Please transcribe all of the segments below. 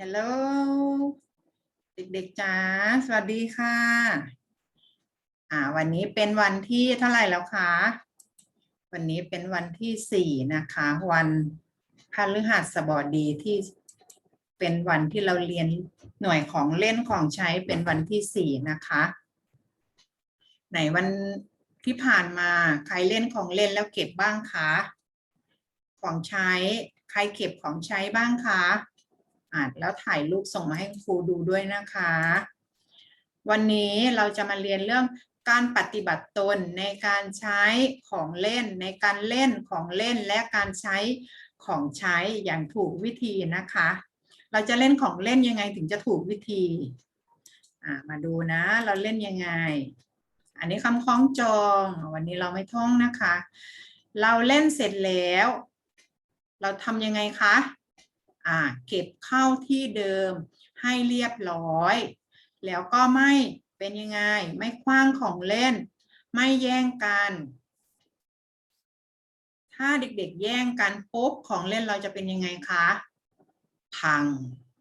ฮัลโหลเด็กๆจ๋าสวัสดีค่ะ อ่า วันนี้เป็นวันที่เท่าไหร่แล้วคะ วันนี้เป็นวันที่สี่นะคะ วันพฤหัสบดีที่เป็นวันที่เราเรียนหน่วยของเล่นของใช้เป็นวันที่สี่นะคะ ไหนวันที่ผ่านมาใครเล่นของเล่นแล้วเก็บบ้างคะ ของใช้ใครเก็บของใช้บ้างคะ อ่าแล้วถ่ายรูปส่งมาให้ครูดูด้วยนะคะ วันนี้เราจะมาเรียนเรื่องการปฏิบัติตนในการใช้ของเล่น ในการเล่นของเล่นและการใช้ของใช้อย่างถูกวิธีนะคะ เราจะเล่นของเล่นยังไงถึงจะถูกวิธีอ่ามาดูนะ เราเล่นยังไง อันนี้คำคล้องจองวันนี้เราไม่ท่องนะคะ เราเล่นเสร็จแล้ว เราทำยังไงคะ อ่าเก็บเข้าที่เดิมให้เรียบร้อย แล้วก็ไม่เป็นยังไง ไม่คว้างของเล่น ไม่แย่งกัน ถ้าเด็กๆแย่งกันปุ๊บของเล่นเราจะเป็นยังไงคะ พัง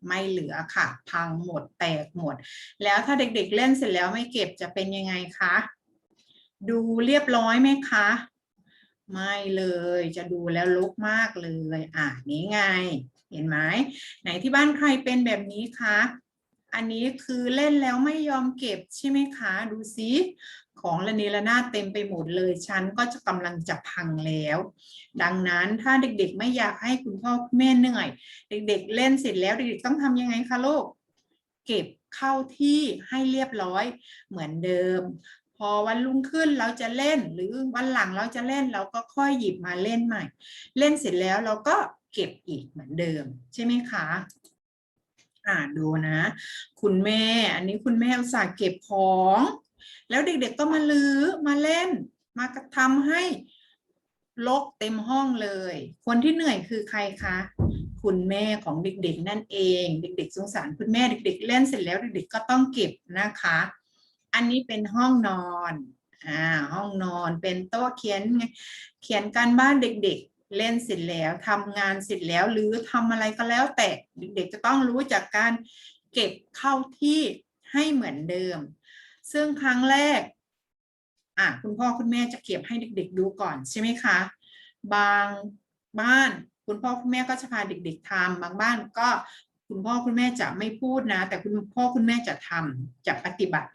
ไม่เหลือค่ะ พังหมดแตกหมด แล้วถ้าเด็กๆเล่นเสร็จแล้วไม่เก็บจะเป็นยังไงคะ ดูเรียบร้อยไหมคะ ไม่เลยจะดูแล้วลุกมากเลย อะนี้ไง เห็นไหมไหนที่บ้านใครเป็นแบบนี้คะอันนี้คือเล่นแล้วไม่ยอมเก็บใช่ไหมคะ ดูซิของระเนระนาดเต็มไปหมดเลยชั้นก็จะกำลังจะพังแล้ว ดังนั้นถ้าเด็กๆไม่อยากให้คุณพ่อคุณแม่เหนื่อย เด็กๆเล่นเสร็จแล้วเด็กๆต้องทำยังไงคะลูกเก็บเข้าที่ให้เรียบร้อยเหมือนเดิม พอวันรุ่งขึ้นเราจะเล่นหรือวันหลังเราจะเล่นเราก็ค่อยหยิบมาเล่นใหม่ เล่นเสร็จแล้วเราก็ เก็บอีกเหมือนเดิม ใช่ไหมคะอ่าดูนะ คุณแม่ อันนี้คุณแม่อุตส่าห์เก็บของ แล้วเด็กๆก็มาลื้อมาเล่น มากระทำให้ลกเต็มห้องเลย คนที่เหนื่อยคือใครคะ คุณแม่ของเด็กๆนั่นเอง เด็กๆสงสารคุณแม่เด็ก ๆ เล่นเสร็จแล้วเด็กๆก็ต้องเก็บนะคะ อันนี้เป็นห้องนอนอ่าห้องนอนเป็นโต๊ะเขียนไงเขียนการบ้านเด็กๆ เล่นเสร็จแล้วทำงานเสร็จแล้วหรือทำอะไรก็แล้วแต่เด็กๆจะต้องรู้จากการเก็บเข้าที่ให้เหมือนเดิม ซึ่งครั้งแรกอะคุณพ่อคุณแม่จะเก็บให้เด็ก ๆ ดูก่อนใช่ไหมคะ บางบ้านคุณพ่อคุณแม่ก็จะพาเด็ก ๆทำบางบ้านก็ คุณพ่อคุณแม่จะไม่พูดนะ แต่คุณพ่อคุณแม่จะทำจะปฏิบัติ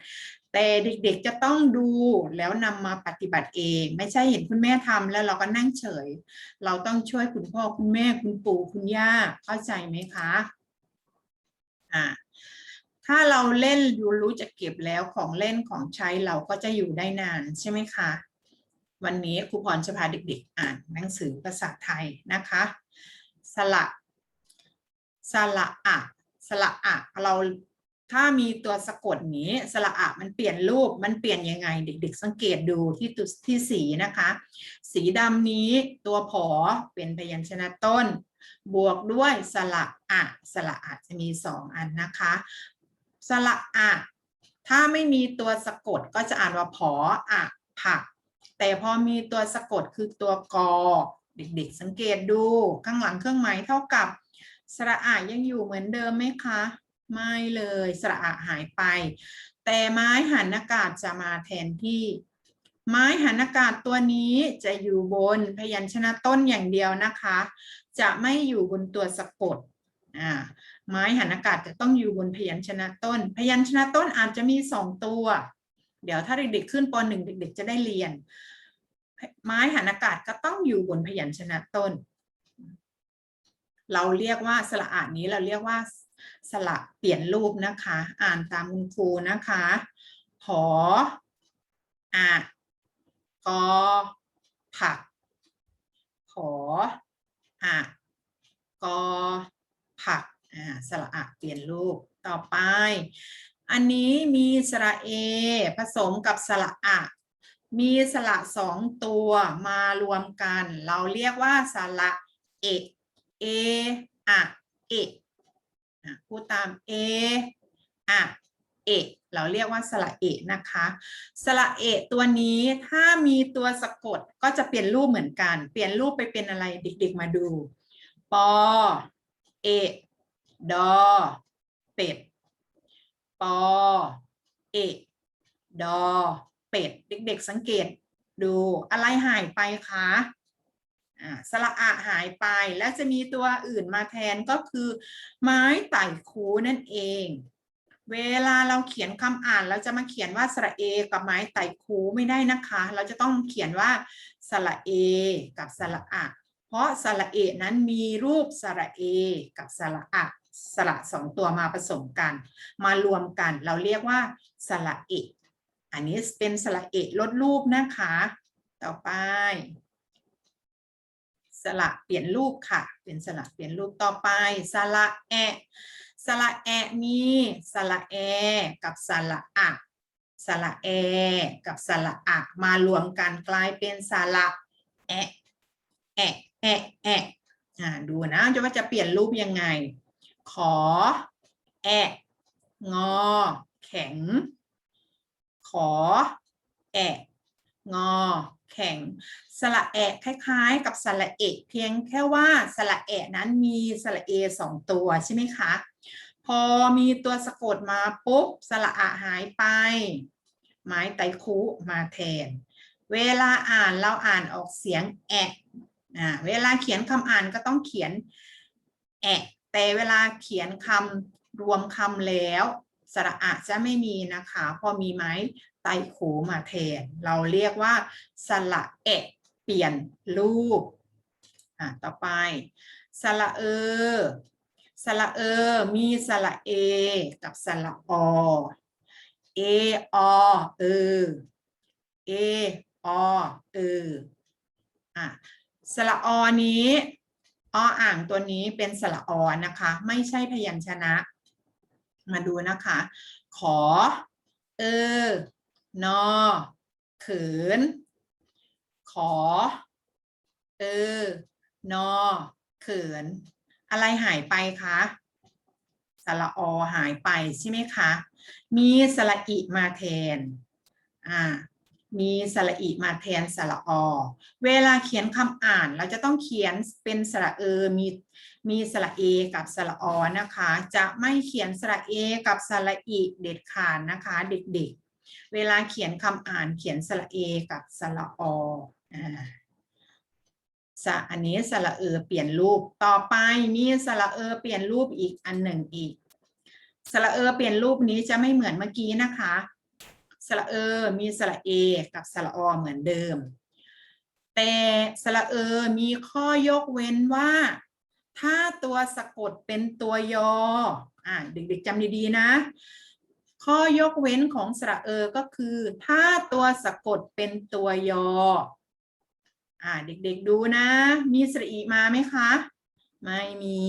แต่เด็กๆจะต้องดูแล้วนำมาปฏิบัติเอง ไม่ใช่เห็นคุณแม่ทำแล้วเราก็นั่งเฉย เราต้องช่วยคุณพ่อคุณแม่คุณปู่คุณย่าเข้าใจไหมคะอ่าถ้าเราเล่นดูรู้จะเก็บแล้วของเล่นของใช้เราก็จะอยู่ได้นานใช่ไหมคะ วันนี้ครูพรจะพาเด็กๆ อ่านหนังสือภาษาไทยนะคะ สละ สละอะสละอะเราถ้ามีตัวสะกดนี้สระอะมันเปลี่ยนรูปมันเปลี่ยนยังไง เด็ก ๆ สังเกตดูที่ตุที่สีนะคะ สีดำนี้ตัวผอเป็นพยัญชนะต้น บวกด้วยสระอะสระอะจะมีสองอันนะคะสระอะถ้าไม่มีตัวสะกดก็จะอ่านว่าผออะผัก แต่พอมีตัวสะกดคือตัวกอ เด็ก ๆ สังเกตดูข้างหลังเครื่องหมายเท่ากับ สระอะยังอยู่เหมือนเดิมไหมคะ ไม่เลยสระอะหายไป แต่ไม้หันอากาศจะมาแทนที่ ไม้หันอากาศตัวนี้จะอยู่บนพยัญชนะต้นอย่างเดียวนะคะ จะไม่อยู่บนตัวสะกดอ่าไม้หันอากาศจะต้องอยู่บนพยัญชนะต้น พยัญชนะต้นอาจจะมีสองตัว เดี๋ยวถ้าเด็กๆขึ้นปหนึ่งเด็ก ๆ จะได้เรียน ไม้หันอากาศก็ต้องอยู่บนพยัญชนะต้น เราเรียกว่าสระอานี้เราเรียกว่าสระเปลี่ยนรูปนะคะ อ่านตามคุณครูนะคะผออะกอผักผออะกอผักอ่าสระอะเปลี่ยนรูปต่อไป อันนี้มีสระเอ ผสมกับสระอะมีสระสองตัวมารวมกัน เราเรียกว่าสระเอก เออะเอะพูดตามเออะเอกเราเรียกว่าสระเอกนะคะ สระเอกตัวนี้ถ้ามีตัวสะกดก็จะเปลี่ยนรูปเหมือนกัน เปลี่ยนรูปไปเป็นอะไรเด็กๆมาดู ปอ เอกดอ เป็ด ปอ เอกดอ เป็ด เด็กๆสังเกตดูอะไรหายไปคะ สระอะหายไปแล้วจะมีตัวอื่นมาแทนก็คือ ไม้ไต่คูนั่นเอง เวลาเราเขียนคำอ่านเราจะมาเขียนว่าสระเอ กับไม้ไต่คูไม่ได้นะคะ เราจะต้องเขียนว่าสระเอ กับสระอะเพราะสระเอนั้นมีรูปสระเอ กับสระอะสระสองตัวมาผสมกัน มารวมกัน เราเรียกว่าสระเอ อันนี้เป็นสระเอลดรูปนะคะ ต่อไป สระเปลี่ยนรูปค่ะ เป็นสระเปลี่ยนรูปต่อไป สระแอ สระแอมี สระแอ กับสระอะสระแอ กับสระอะมารวมกันกลายเป็นสระแอ แอ แอ แอะอ่าดูนะจะว่าจะเปลี่ยนรูปยังไง ขอ แอ งอ แข็ง ขอ แอะ งอ แข็ง สระแอะคล้าย ๆ กับสระเอกเพียงแค่ว่าสระแอะนั้นมีสระเอสองตัวใช่ไหมคะ พอมีตัวสะกดมาปุ๊บสระอะหายไป ไม้ไตรคุมาแทน เวลาอ่านเราอ่านออกเสียงแอะอ่าเวลาเขียนคำอ่านก็ต้องเขียนแอะแต่เวลาเขียนคำรวมคำแล้ว สระอะจะไม่มีนะคะ พอมีไม้ไตรคูมาแทน เราเรียกว่าสระเอะเปลี่ยนรูปอะต่อไปสระเออสระเออ มีสระเอ กับสระอเออเออเออเอออะสระอนี้ออ่างตัวนี้เป็นสระอนะคะ ไม่ใช่พยัญชนะ มาดูนะคะ ขอ เออ นอ เขิน ขอ เออ นอ เขิน อะไรหายไปคะสระอหายไปใช่ไหมคะ มีสระอิมาแทน อ่า มีสระอิมาแทนสระอเวลาเขียนคำอ่านเราจะต้องเขียนเป็นสระเออ มีมีสระเอกับสระอนะคะ จะไม่เขียนสระเอกับสระอิเด็ดขาดนะคะ เด็กๆ เวลาเขียนคำอ่านเขียนสระเอกับสระออสะอันนี้สระเออเปลี่ยนรูป ต่อไปมีสระเออเปลี่ยนรูปอีกอันหนึ่งอีกสระเออเปลี่ยนรูปนี้จะไม่เหมือนเมื่อกี้นะคะ สระเออ มีสระเอ กับสระอเหมือนเดิม แต่สระเออมีข้อยกเว้นว่า ถ้าตัวสะกดเป็นตัวยออ่าเด็กๆจำดีๆนะ ข้อยกเว้นของสระเออก็คือ ถ้าตัวสะกดเป็นตัวยออ่าเด็กๆดูนะ มีสระอีมาไหมคะ ไม่มี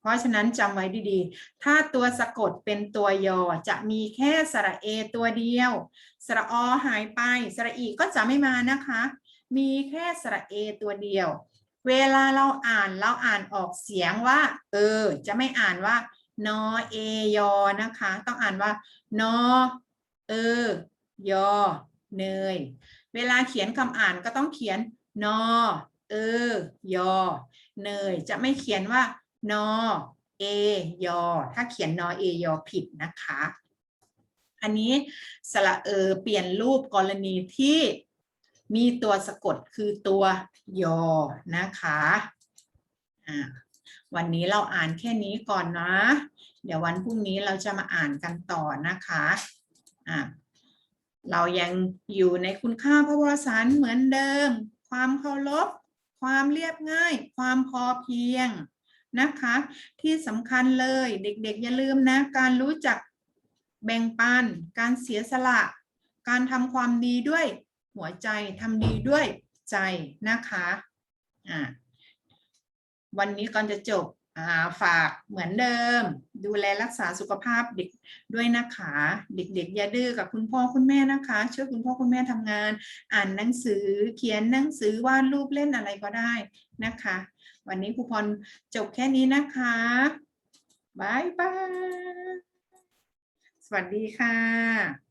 เพราะฉะนั้นจำไว้ดีๆ ถ้าตัวสะกดเป็นตัวยอจะมีแค่สระเอตัวเดียว สระอหายไป สระอีก็จะไม่มานะคะ มีแค่สระเอตัวเดียว เวลาเราอ่านเราอ่านออกเสียงว่า เออ จะไม่อ่านว่านอเอยอนะคะ ต้องอ่านว่านอเออยอเนย เวลาเขียนคำอ่านก็ต้องเขียนนอเออยอเนย จะไม่เขียนว่า นอเอยอ ถ้าเขียนนอเอยอผิดนะคะ อันนี้สระเออเปลี่ยนรูปกรณีที่มีตัวสะกดคือตัวยอนะคะวันนี้เราอ่านแค่นี้ก่อนนะ เดี๋ยววันพรุ่งนี้เราจะมาอ่านกันต่อนะคะอ่าเรายังอยู่ในคุณค่าพระวรสารเหมือนเดิม ความเคารพ ความเรียบง่าย ความพอเพียง นะคะ ที่สำคัญเลยเด็กๆ อย่าลืมนะ การรู้จักแบ่งปัน การเสียสละ การทำความดีด้วยหัวใจทำดีด้วยใจนะคะอ่าวันนี้ก่อนจะจบ ฝากเหมือนเดิม ดูแลรักษาสุขภาพเด็กด้วยนะคะ เด็กๆอย่าดื้อกับคุณพ่อคุณแม่นะคะ ช่วยคุณพ่อคุณแม่ทำงาน อ่านหนังสือเขียนหนังสือวาดรูปเล่นอะไรก็ได้นะคะ วันนี้ครูพรจบแค่นี้นะคะบายบายสวัสดีค่ะ